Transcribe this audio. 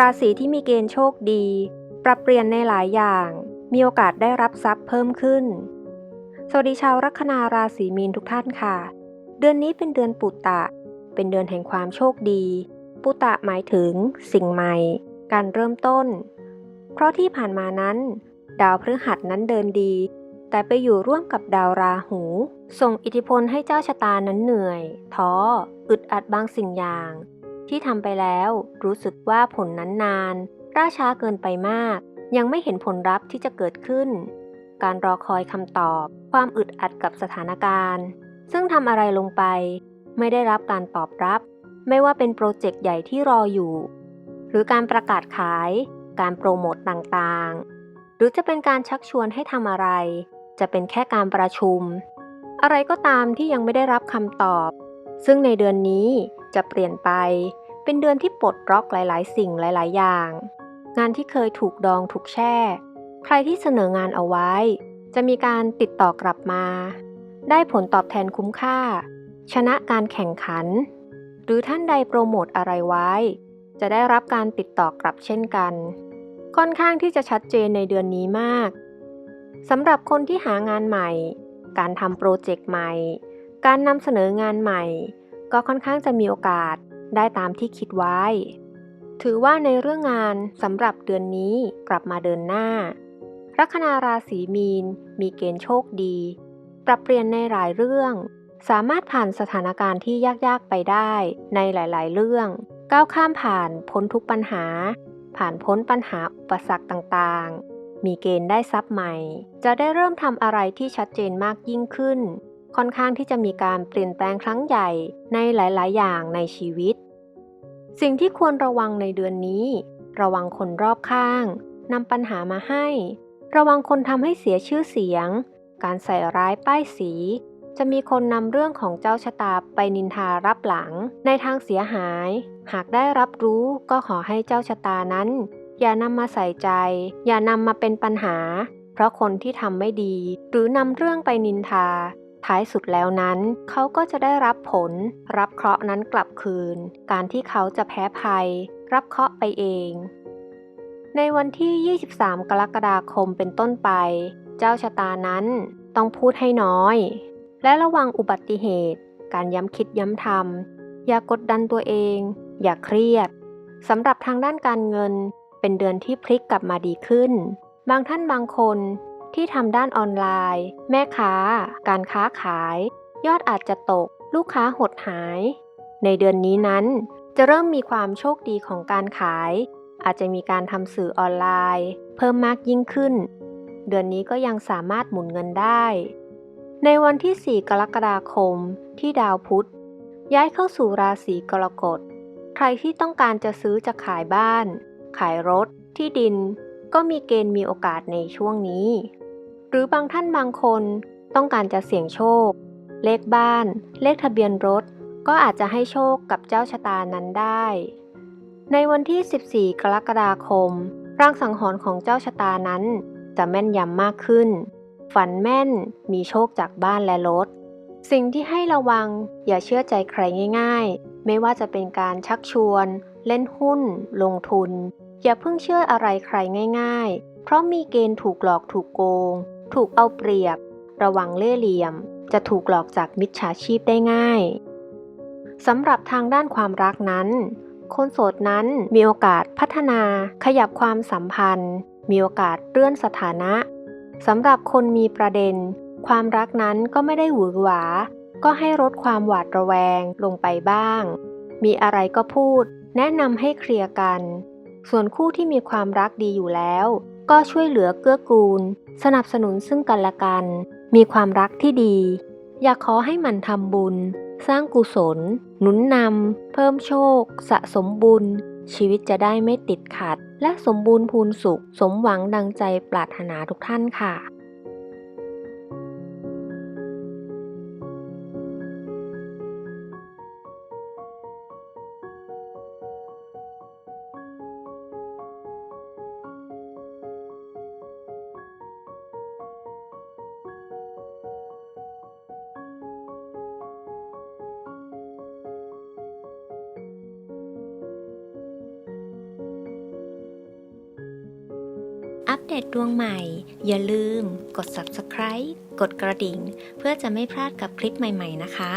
ราศีที่มีเกณฑ์โชคดี ปรับเปลี่ยนในหลายอย่าง มีโอกาสได้รับทรัพย์เพิ่มขึ้น สวัสดีชาวลัคนาราศีมีนทุกท่านค่ะ เดือนนี้เป็นเดือนปุตตะ เป็นเดือนแห่งความโชคดี ปุตตะหมายถึง สิ่งใหม่ การเริ่มต้น เพราะที่ผ่านมานั้น ดาวพฤหัสนั้นเดินดี แต่ไปอยู่ร่วมกับดาวราหู ส่งอิทธิพลให้เจ้าชะตานั้นเหนื่อย ท้อ อึดอัดบางสิ่งอย่าง ที่ทำไปแล้วรู้สึกว่าผลนั้นนานล่าช้าเกินไปมาก ยังไม่เห็นผลลัพธ์ที่จะเกิดขึ้น การรอคอยคำตอบ ความอึดอัดกับสถานการณ์ ซึ่งทำอะไรลงไป ไม่ได้รับการตอบรับ ไม่ว่าเป็นโปรเจกต์ใหญ่ที่รออยู่ หรือการประกาศขาย การโปรโมตต่างๆ หรือจะเป็นการชักชวนให้ทำอะไร จะเป็นแค่การประชุม อะไรก็ตามที่ยังไม่ได้รับคำตอบ ซึ่งในเดือนนี้ จะเปลี่ยนไป เป็นเดือนที่ปลดล็อกหลาย ๆ สิ่งหลาย ๆ อย่าง งานที่เคยถูกดองถูกแช่ ใครที่เสนองานเอาไว้ จะมีการติดต่อกลับมา ได้ผลตอบแทนคุ้มค่า ชนะการแข่งขัน หรือท่านใดโปรโมทอะไรไว้ จะได้รับการติดต่อกลับเช่นกัน ค่อนข้างที่จะชัดเจนในเดือนนี้มากสำหรับคนที่หางานใหม่ การทำโปรเจกต์ใหม่ การนำเสนองานใหม่ ก็ค่อนข้างจะมีโอกาสได้ตามที่คิดไว้ ถือว่าในเรื่องงานสำหรับเดือนนี้กลับมาเดินหน้า ลัคนาราศีมีน มีเกณฑ์โชคดี ปรับเปลี่ยนในหลายเรื่อง สามารถผ่านสถานการณ์ที่ยากๆไปได้ในหลายๆ เรื่อง ก้าวข้ามผ่านพ้นทุกปัญหา ผ่านพ้นปัญหาอุปสรรคต่างๆ มีเกณฑ์ได้ทรัพย์ใหม่ จะได้เริ่มทำอะไรที่ชัดเจนมากยิ่งขึ้น ค่อนข้างที่จะมีการเปลี่ยนแปลงครั้งใหญ่ในหลาย ๆ อย่างในชีวิต สิ่งที่ควรระวังในเดือนนี้ ระวังคนรอบข้างนำปัญหามาให้ ระวังคนทำให้เสียชื่อเสียง การใส่ร้ายป้ายสี จะมีคนนำเรื่องของเจ้าชะตาไปนินทารับหลังในทางเสียหาย หากได้รับรู้ก็ขอให้เจ้าชะตานั้น อย่านำมาใส่ใจ อย่านำมาเป็นปัญหา เพราะคนที่ทำไม่ดี หรือนำเรื่องไปนินทา ท้ายสุดแล้วนั้น เขาก็จะได้รับผล รับเคราะห์นั้นกลับคืน การที่เขาจะแพ้ภัย รับเคราะห์ไปเอง ในวันที่ 23 กรกฎาคมเป็นต้นไป เจ้าชะตานั้นต้องพูดให้น้อย และระวังอุบัติเหตุ การย้ำคิดย้ำทำอย่ากดดันตัวเอง อย่าเครียดสำหรับทางด้านการเงิน เป็นเดือนที่พลิกกลับมาดีขึ้น บางท่านบางคน ที่ทำด้านออนไลน์ แม่ค้า การค้าขาย ยอดอาจจะตก ลูกค้าหดหาย ในเดือนนี้นั้น จะเริ่มมีความโชคดีของการขาย อาจจะมีการทำสื่อออนไลน์ เพิ่มมากยิ่งขึ้น เดือนนี้ก็ยังสามารถหมุนเงินได้ ในวันที่ 4 กรกฎาคม ที่ดาวพุธ ย้ายเข้าสู่ราศีกรกฎ ใครที่ต้องการจะซื้อจะขายบ้าน ขายรถ ที่ดิน ก็มีเกณฑ์มีโอกาสในช่วงนี้ หรือบางท่านบางคนต้องการจะเสี่ยงโชค เลขบ้าน เลขทะเบียนรถ ก็อาจจะให้โชคกับเจ้าชะตานั้นได้ ในวันที่ 14 กรกฎาคม ร่างสังหรณ์ของเจ้าชะตานั้น จะแม่นยำมากขึ้น ฝันแม่น มีโชคจากบ้านและรถ สิ่งที่ให้ระวังอย่าเชื่อใจใครง่าย ๆ ไม่ว่าจะเป็นการชักชวน เล่นหุ้น ลงทุน อย่าเพิ่งเชื่ออะไรใครง่าย ๆ เพราะมีเกณฑ์ถูกหลอกถูกโกง ถูกเอาเปรียบ ระวังเล่ห์เหลี่ยม จะถูกหลอกจากมิจฉาชีพได้ง่ายสำหรับทางด้านความรักนั้น คนโสดนั้นมีโอกาสพัฒนาขยับความสัมพันธ์ มีโอกาสเลื่อนสถานะสำหรับคนมีประเด็น ความรักนั้นก็ไม่ได้หวือหวา ก็ให้ลดความหวาดระแวงลงไปบ้าง มีอะไรก็พูด แนะนำให้เคลียร์กัน ส่วนคู่ที่มีความรักดีอยู่แล้ว ก็ช่วยเหลือเกื้อกูล สนับสนุนซึ่งกันและกัน มีความรักที่ดี อยากขอให้มันทำบุญ สร้างกุศล หนุนนำ เพิ่มโชค สะสมบุญ ชีวิตจะได้ไม่ติดขัด และสมบูรณ์พูนสุข สมหวังดังใจปรารถนาทุกท่านค่ะ อัปเดตดวงใหม่ อย่าลืม กด subscribe กดกระดิ่ง เพื่อจะไม่พลาดกับคลิปใหม่ ๆ นะคะ